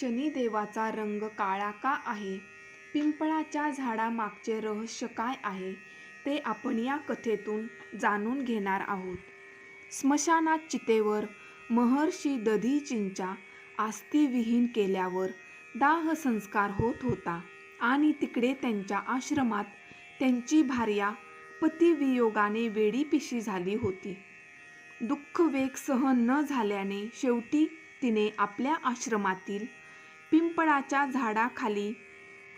शनिदेवाचा रंग काळा का आहे? पिंपळाच्या झाडामागचे रहस्य काय आहे? ते आपण या कथेतून जाणून घेणार आहोत. स्मशानात चितेवर महर्षी दधीचींच्या आस्तीविहीन केल्यावर दाह संस्कार होत होता आणि तिकडे त्यांच्या आश्रमात त्यांची भार्या पतिवियोगाने वेडीपिशी झाली होती. दुःख वेग सहन न झाल्याने शेवटी तिने आपल्या आश्रमातील पिंपळाच्या झाडाखाली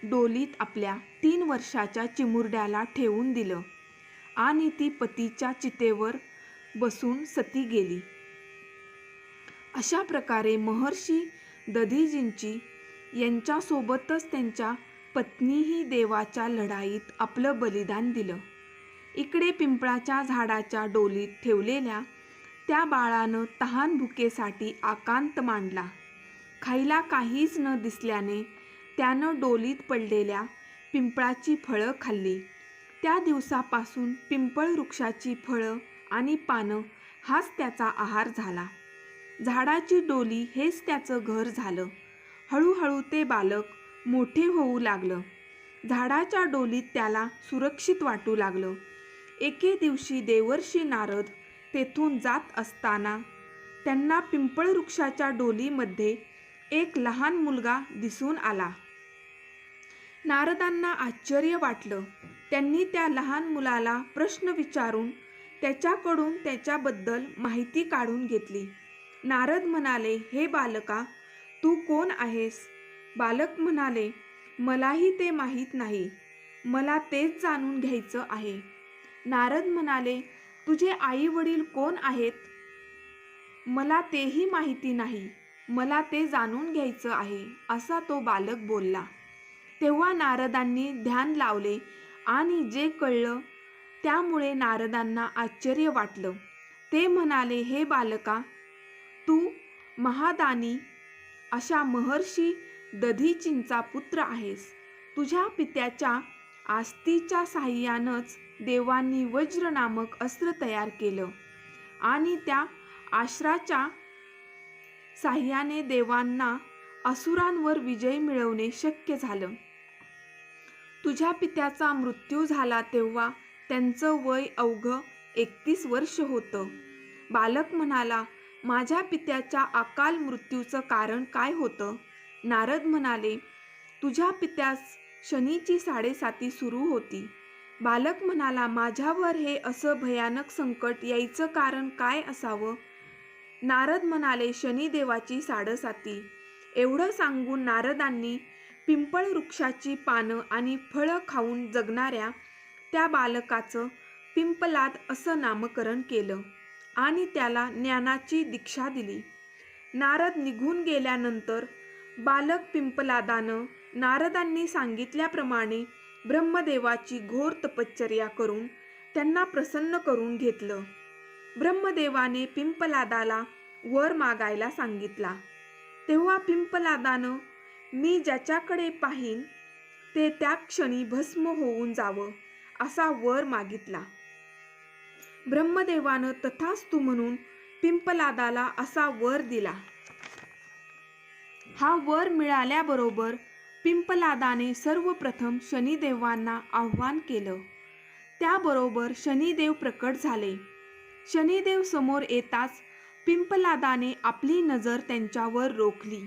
डोलीत आपल्या तीन वर्षाच्या चिमुरड्याला ठेवून दिलं आणि ती पतीच्या चितेवर बसून सती गेली. अशा प्रकारे महर्षी दधीजींची यांच्यासोबतच त्यांच्या पत्नीही देवाच्या लढाईत आपलं बलिदान दिलं. इकडे पिंपळाच्या झाडाच्या डोलीत ठेवलेल्या त्या बाळानं तहान भुकेसाठी आकांत मांडला. खायला काहीच न दिसल्याने त्यानं डोलीत पडलेल्या पिंपळाची फळं खाल्ली. त्या दिवसापासून पिंपळ वृक्षाची फळं आणि पानं हाच त्याचा आहार झाला. झाडाची डोली हेच त्याचं घर झालं. हळूहळू ते बालक मोठे होऊ लागलं. झाडाच्या डोलीत त्याला सुरक्षित वाटू लागलं. एके दिवशी देवर्षी नारद तेथून जात असताना त्यांना पिंपळ वृक्षाच्या डोलीमध्ये एक लहान मुलगा दिसून आला. नारदांना आश्चर्य वाटलं. त्यांनी त्या लहान मुलाला प्रश्न विचारून त्याच्याकडून त्याच्याबद्दल माहिती काढून घेतली. नारद म्हणाले हे बालका तू कोण आहेस? बालक म्हणाले मलाही ते माहीत नाही. मला तेच जाणून घ्यायचं आहे. नारद म्हणाले तुझे आई वडील कोण आहेत? मला तेही माहिती नाही. मला ते जाणून घ्यायचं आहे असा तो बालक बोलला. तेव्हा नारदांनी ध्यान लावले आणि जे कळलं त्यामुळे नारदांना आश्चर्य वाटलं. ते म्हणाले हे बालका तू महादानी अशा महर्षी दधीचींचा पुत्र आहेस. तुझ्या पित्याच्या आस्तीच्या साह्यानंच देवांनी वज्र नामक अस्त्र तयार केलं आणि त्या आश्राच्या साह्याने देवांना असुरांवर विजय मिळवणे शक्य झालं. तुझ्या पित्याचा मृत्यू झाला तेव्हा त्यांचं वय अवघं एकतीस वर्ष होतं. बालक म्हणाला माझ्या पित्याच्या अकाल मृत्यूचं कारण काय होतं? नारद म्हणाले तुझ्या पित्यास शनीची साडेसाती सुरू होती. बालक म्हणाला माझ्यावर हे असं भयानक संकट यायचं कारण काय असावं? नारद म्हणाले शनिदेवाची साडेसाती एवढं सांगून नारदांनी पिंपळ वृक्षाची पानं आणि फळं खाऊन जगणाऱ्या त्या बालकाचं पिंपलाद असं नामकरण केलं आणि त्याला ज्ञानाची दीक्षा दिली. नारद निघून गेल्यानंतर बालक पिंपलादानं नारदांनी सांगितल्याप्रमाणे ब्रह्मदेवाची घोर तपश्चर्या करून त्यांना प्रसन्न करून घेतलं. ब्रह्मदेवाने पिंपलादाला वर मागायला सांगितला. तेव्हा पिंपलादानं मी ज्याच्याकडे पाहीन ते त्या क्षणी भस्म होऊन जावं असा वर मागितला. ब्रह्मदेवानं तथास्तु म्हणून पिंपलादाला असा वर दिला. हा वर मिळाल्याबरोबर पिंपलादाने सर्वप्रथम शनिदेवांना आव्हान केलं. त्याबरोबर शनिदेव प्रकट झाले. शनिदेव समोर येताच पिंपलादाने आपली नजर त्यांच्यावर रोखली.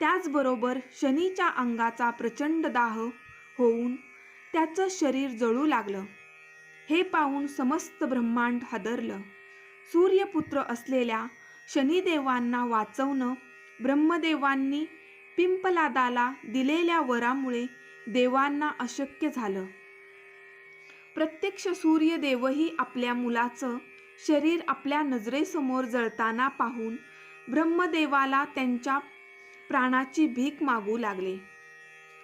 त्याचबरोबर शनीच्या अंगाचा प्रचंड दाह होऊन त्याचं शरीर जळू लागलं. हे पाहून समस्त ब्रह्मांड हादरलं. सूर्यपुत्र असलेल्या शनिदेवांना वाचवणं ब्रह्मदेवांनी पिंपलादाला दिलेल्या वरामुळे देवांना अशक्य झालं. प्रत्यक्ष सूर्यदेवही आपल्या मुलाचं शरीर आपल्या नजरेसमोर जळताना पाहून ब्रह्मदेवाला त्यांच्या प्राणाची भीक मागू लागले.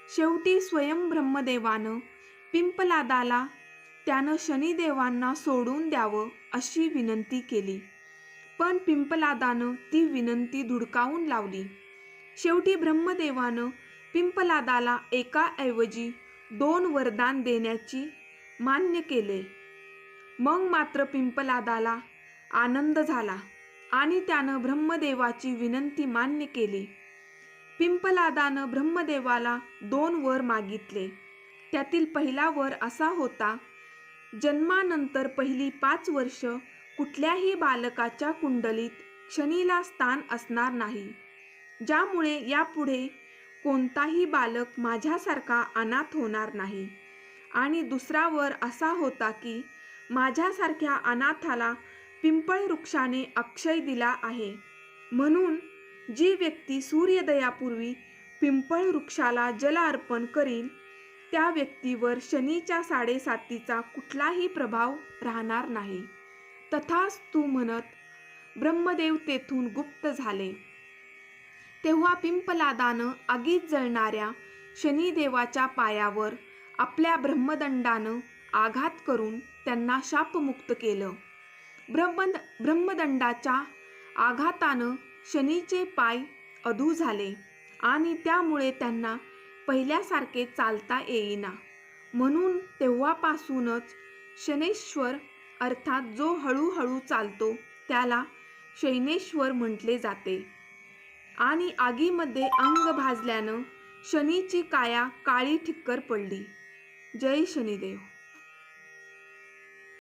शेवटी स्वयं ब्रह्मदेवानं पिंपलादाला त्यानं शनिदेवांना सोडून द्यावं अशी विनंती केली. पण पिंपलादानं ती विनंती धुडकावून लावली. शेवटी ब्रह्मदेवानं पिंपलादाला एकाऐवजी दोन वरदान देण्याची मान्य केले. मग मात्र पिंपलादाला आनंद झाला आणि त्यानं ब्रह्मदेवाची विनंती मान्य केली. पिंपलादानं ब्रह्मदेवाला दोन वर मागितले. त्यातील पहिला वर असा होता जन्मानंतर पहिली पाच वर्ष कुठल्याही बालकाच्या कुंडलीत शनीला स्थान असणार नाही. ज्यामुळे यापुढे कोणताही बालक माझ्यासारखा अनाथ होणार नाही. आणि दुसरा वर असा होता की माझ्यासारख्या अनाथाला पिंपळ वृक्षाने अक्षय दिला आहे. म्हणून जी व्यक्ती सूर्योदयापूर्वी पिंपळ वृक्षाला जल अर्पण करील त्या व्यक्तीवर शनीच्या साडेसातीचा कुठलाही प्रभाव राहणार नाही. तथाच तू म्हणत ब्रह्मदेव तेथून गुप्त झाले. तेव्हा पिंपलादानं आगीत जळणाऱ्या शनिदेवाच्या पायावर आपल्या ब्रह्मदंडानं आघात करून त्यांना शापमुक्त केलं. ब्रह्मद ब्रह्मदंडाच्या आघातानं शनीचे पाय अधू झाले आणि त्यामुळे त्यांना पहिल्यासारखे चालता येईना. म्हणून तेव्हापासूनच शनेश्वर अर्थात जो हळूहळू चालतो त्याला शैनेश्वर म्हटले जाते. आणि आगीमध्ये अंग भाजल्यानं शनीची काया काळी ठिक्कर पडली. जय शनिदेव.